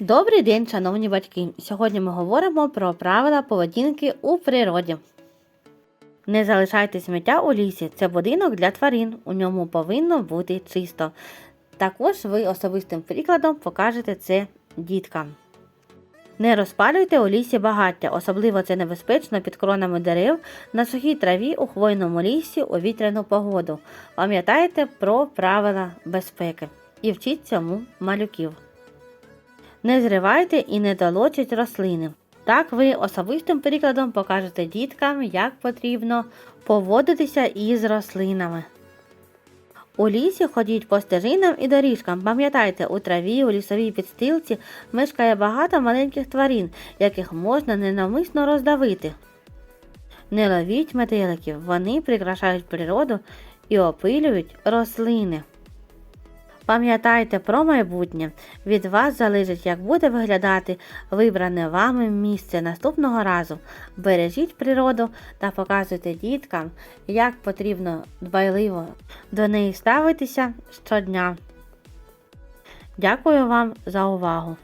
Добрий день, шановні батьки! Сьогодні ми говоримо про правила поведінки у природі. Не залишайте сміття у лісі. Це будинок для тварин. У ньому повинно бути чисто. Також ви особистим прикладом покажете це діткам. Не розпалюйте у лісі багаття, особливо це небезпечно під кронами дерев, на сухій траві у хвойному лісі у вітряну погоду. Пам'ятайте про правила безпеки і вчіть цьому малюків. Не зривайте і не долочіть рослини. Так ви особистим прикладом покажете діткам, як потрібно поводитися із рослинами. У лісі ходіть по стежинам і доріжкам. Пам'ятайте, у траві, у лісовій підстилці мешкає багато маленьких тварин, яких можна ненавмисно роздавити. Не ловіть метеликів, вони прикрашають природу і опилюють рослини. Пам'ятайте про майбутнє. Від вас залежить, як буде виглядати вибране вами місце наступного разу. Бережіть природу та показуйте діткам, як потрібно дбайливо до неї ставитися щодня. Дякую вам за увагу!